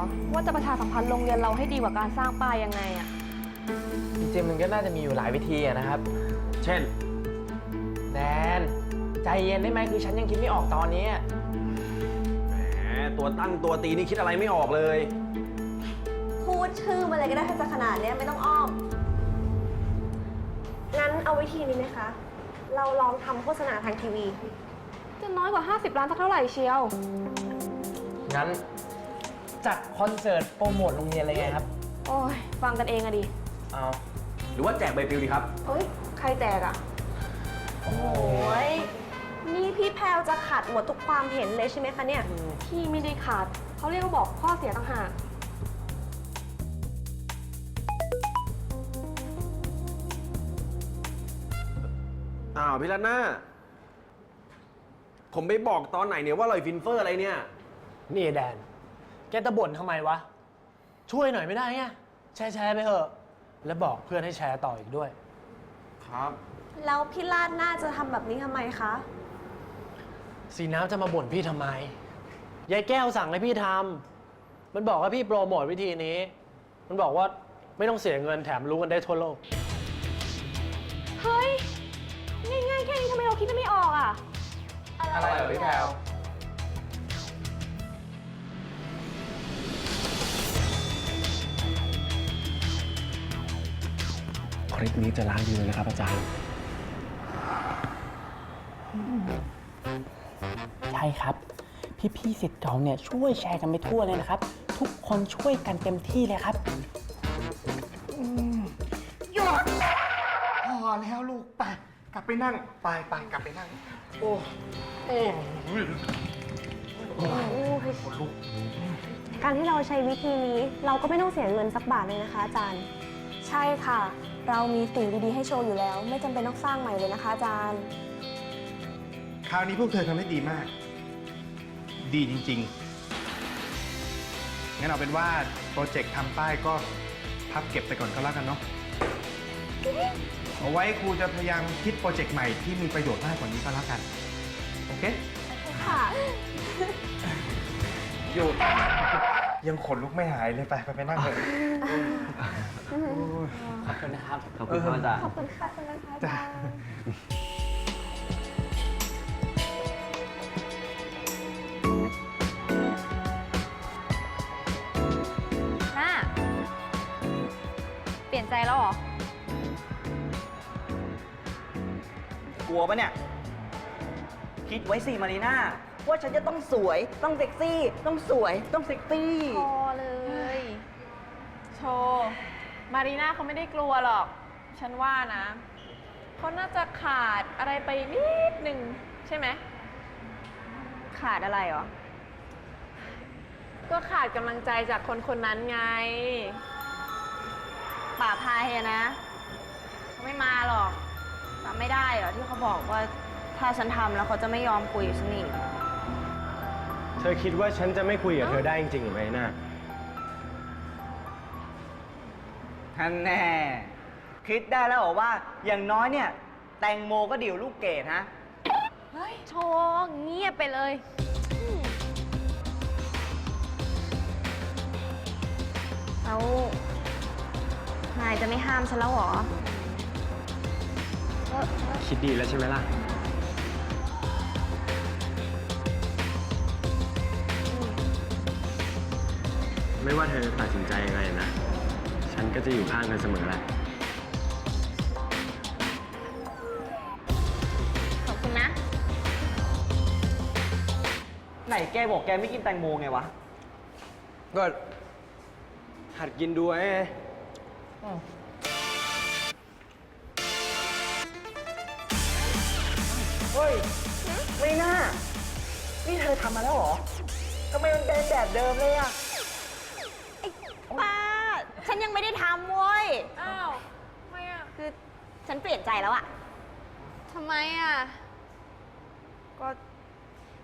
ออกเลยเหรอว่าจะประชาสัมพันธ์โรงเรียนเราให้ดีกว่าการสร้างป้ายยังไงอะจริงๆมันก็น่าจะมีอยู่หลายวิธีอะนะครับ เช่น แดน ใจเย็นได้ไหมคือฉันยังคิดไม่ออกตอนนี้อะแหมตัวตั้งตัวตีนี่คิดอะไรไม่ออกเลย พูดชื่อมาเลยก็ได้ถ้าจะขนาดเนี้ยไม่ต้องอ้อม งั้นเอาวิธีนี้ไหมคะ เราลองทำโฆษณาทางทีวี จะน้อยกว่า 50 ล้านสักเท่าไหร่เชียว งั้น จัดคอนเสิร์ตโปรโมทโรงเรียนอะไรไงครับโอ้ยฟังกันเองอะดิเอาหรือว่าแจกใบปลิวดีครับ เฮ้ย ใครแจกอะโอ้ยนี่พี่แพลวจะขัดหมดทุกความเห็นเลยใช่ไหมคะเนี่ยพี่ไม่ได้ขาดเขาเรียกว่าบอกข้อเสียต่างหากอ้าวพี่รัตนาผมไปบอกตอนไหนเนี่ยว่าลอยฟินเฟอร์อะไรเนี่ย นี่แดน แกจะบ่นทำไมวะ ช่วยหน่อยไม่ได้ไงแชร์แชร์ไปเถอะ แล้วบอกเพื่อนให้แชร์ต่ออีกด้วย ครับ แล้วพี่ลาดน่าจะทำแบบนี้ทำไมคะ สีน้ำจะมาบ่นพี่ทำไม ยายแก้วสั่งให้พี่ทำ มันบอกว่าพี่โปรโมทวิธีนี้ มันบอกว่าไม่ต้องเสียเงินแถมรู้กันได้ทั่วโลก เฮ้ย ง่ายๆแค่นี้ทำไมเราคิดไม่ออกอะอะไรเหรอพี่แพรว ลิปนี้จะล้านวิวเลยนะครับ อาจารย์ ใช่ครับ พี่ๆสิทธิ์เก่าเนี่ยช่วยแชร์กันไปทั่วเลยนะครับ ทุกคนช่วยกันเต็มที่เลยครับ หยุดพอแล้วลูกไปกลับไปนั่งไปไปกลับไปนั่ง โอ้โอ้ยการที่เราใช้วิธีนี้เราก็ไม่ต้องเสียเงินสักบาทเลยนะคะอาจารย์ ใช่ค่ะ เรามีสิ่งดีๆให้โชว์อยู่แล้ว ไม่จำเป็นต้องสร้างใหม่เลยนะคะอาจารย์ คราวนี้พวกเธอทำได้ดีมาก ดีจริงๆ งั้นเอาเป็นว่าโปรเจกต์ทำป้ายก็พับเก็บไปก่อนก็แล้วกันเนาะ เอาไว้ครูจะพยายามคิดโปรเจกต์ใหม่ที่มีประโยชน์มากกว่านี้ก็แล้วกัน โอเค ค่ะ หยุด ยังขนลุกไม่หายเลยไปไปไปนั่งเลยขอบคุณนะครับ ขอบคุณครับอาจารย์ ขอบคุณค่ะคุณนะคะอาจารย์น่าเปลี่ยนใจแล้วเหรอ กลัวปะเนี่ย คิดไว้สิมารีน่า ว่าฉันจะต้องสวย ต้องเซ็กซี่ ต้องสวย ต้องเซ็กซี่ พอเลย โชว์มารีน่าเขาไม่ได้กลัวหรอก ฉันว่านะ เขาน่าจะขาดอะไรไปนิดหนึ่งใช่ไหม ขาดอะไรหรอ ก็ขาดกำลังใจจากคนคนนั้นไง ป่าพายอะนะเขาไม่มาหรอกจำไม่ได้เหรอที่เขาบอกว่าถ้าฉันทำแล้วเขาจะไม่ยอมคุยกับฉันอีก เธอคิดว่าฉันจะไม่คุยกับเธอได้จริงๆหรือไม่น่าท่านแน่ คิดได้แล้วเหรอว่าอย่างน้อยเนี่ย แตงโมก็ดิวลูกเกดฮะ เฮ้ยโชว์เงียบไปเลยแล้วนายจะไม่ห้ามฉันแล้วเหรอ คิดดีแล้วใช่ไหมล่ะ ไม่ว่าเธอจะตัดสินใจยังไงนะ ฉันก็จะอยู่ข้างเธอเสมอแหละ ขอบคุณนะ ไหนแกบอกแกไม่กินแตงโมไงวะ ก็หัดกินดูไอ้เฮ้ย ไม่น่า นี่เธอทำมาแล้วเหรอ ทำไมมันเป็นแบบเดิมเลยอะป้า ฉันยังไม่ได้ทำเว้ย อ้าวทำไมอะคือฉันเปลี่ยนใจแล้วอะทำไมอะ ก็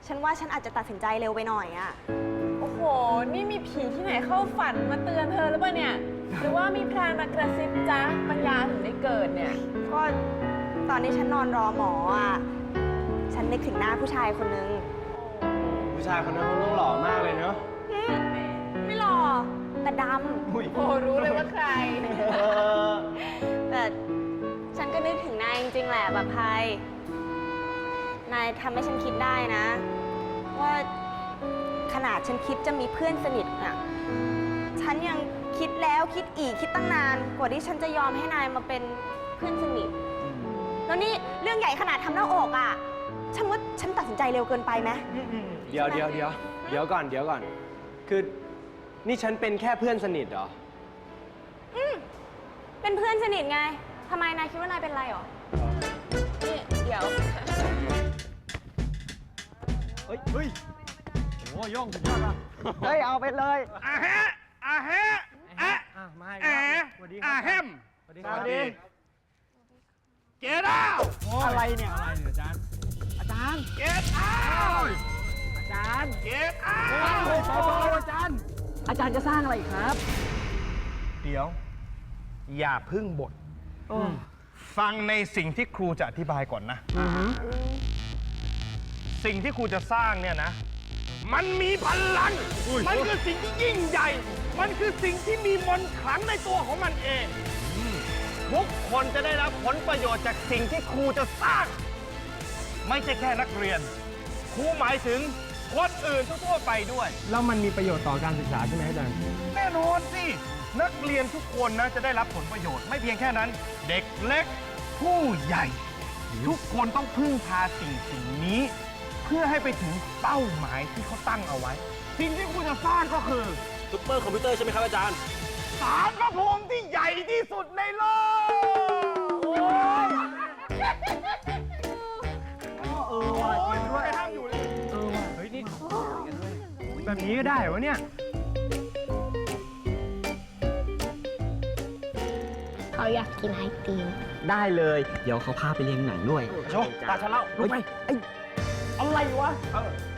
ฉันว่าฉันอาจจะตัดสินใจเร็วไปหน่อยอะโอ้โห นี่มีผีที่ไหนเข้าฝันมาเตือนเธอหรือเปล่าเนี่ย หรือว่ามีพรานมากระซิบจ้าปัญญาถึงได้เกิดเนี่ย ก็ตอนนี้ฉันนอนรอหมออะฉันนึกถึงหน้าผู้ชายคนนึงผู้ชายคนนั้นเขาต้องหล่อมากเลยเนาะไม่แต่ดโอ้รู้เลยว่าใครำแต่ฉันก็นึกถึงนายจริงๆแหละแบบพายนายทำให้ฉันคิดได้นะ ว่าขนาดฉันคิดจะมีเพื่อนสนิทน่ะ ฉันยังคิดแล้วคิดอีกคิดตั้งนาน กว่าที่ฉันจะยอมให้นายมาเป็นเพื่อนสนิท แล้วนี่เรื่องใหญ่ขนาดทำหน้าอกอะ ฉันว่าฉันตัดสินใจเร็วเกินไปไหมเดี๋ยวเดี๋ยวเดี๋ยวเดี๋ยวก่อนเดี๋ยวก่อน คือ นี่ฉันเป็นแค่เพื่อนสนิทเหรอเป็นเพื่อนสนิทไงทำไมนายคิดว่านายเป็นไรหรอนี่เดี๋ยว เฮ้ย เฮ้ยโอ้ย่องสุดยอดว่ะเฮ้ย เอาไปเลยอาแฮะอาแฮะอะอะมาแอะสวัสดีคอารับแฮมสวัสดีครับเกดอ้าวอะไรเนี่ย อะไรเนี่ยอาจารย์อาจารย์เกดอ้าวอาจารย์เกดอ้าวอาจารย์ อาจารย์จะสร้างอะไรอีกครับ เดี๋ยว อย่าพึ่งบท ฟังในสิ่งที่ครูจะอธิบายก่อนนะ สิ่งที่ครูจะสร้างเนี่ยนะ มันมีพลัง มันคือสิ่งที่ยิ่งใหญ่ มันคือสิ่งที่มีมนต์ขลังในตัวของมันเอง ทุกคนจะได้รับผลประโยชน์จากสิ่งที่ครูจะสร้าง ไม่ใช่แค่นักเรียน ครูหมายถึง คนอื่นทั่วๆไปด้วย แล้วมันมีประโยชน์ต่อการศึกษาใช่ไหมอาจารย์ แน่นอนสิ นักเรียนทุกคนนะจะได้รับผลประโยชน์ไม่เพียงแค่นั้น เด็กเล็กผู้ใหญ่ ทุกคนต้องพึ่งพาสิ่งสิ่งนี้ เพื่อให้ไปถึงเป้าหมายที่เขาตั้งเอาไว้ สิ่งที่คุณจะสร้างก็คือซุปเปอร์คอมพิวเตอร์ใช่ไหมครับอาจารย์ สารพระภูมิที่ใหญ่ที่สุดในโลกโอ้ยเออว่ะจริงด้วย ห้ามอยู่เลยเฮ้ยนี่ แบบนี้ก็ได้เหรอวะเนี่ย เขาอยากกินไอติมได้เลย เดี๋ยวเขาพาไปเลี้ยงหนังด้วยโชตาฉันเล่ารู้ไหมอะไรวะ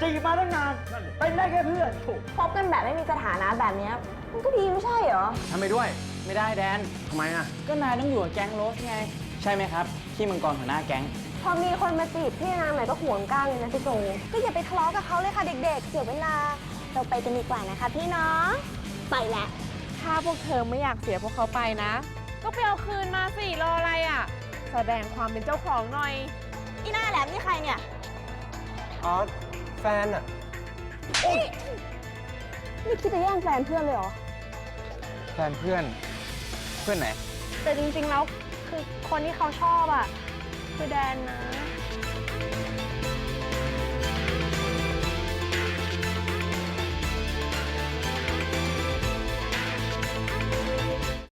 จีบมาตั้งนานเป็นได้แค่เพื่อนคบกันแบบไม่มีสถานะแบบเนี้ยมันก็ดีไม่ใช่เหรอ ทำไปด้วย ไม่ได้แดน ทำไมอะ ก็นายต้องอยู่กับแก๊งโรสไง ใช่ไหมครับที่มังกรหัวหน้าแก๊ง พอมีคนมาจีบพี่นางหน่อยก็ห่วงก้านเลยนะพี่โจก็อย่าไปทะเลาะกับเขาเลยค่ะเด็กๆ เสียเวลา เราไปกันดีกว่านะคะ พี่น้อง ไปแล้วถ้าพวกเธอไม่อยากเสียพวกเขาไปนะ ก็ไปเอาคืนมาสิรออะไรอะ แสดงความเป็นเจ้าของหน่อย อีหน้าแหลมนี่ใครเนี่ย อ๋อ แฟนอะนี่คิดจะแย่งแฟนเพื่อนเลยเหรอ แฟนเพื่อน เพื่อนไหน แต่จริงๆแล้วคือคนที่เขาชอบอะ คือแดนนะ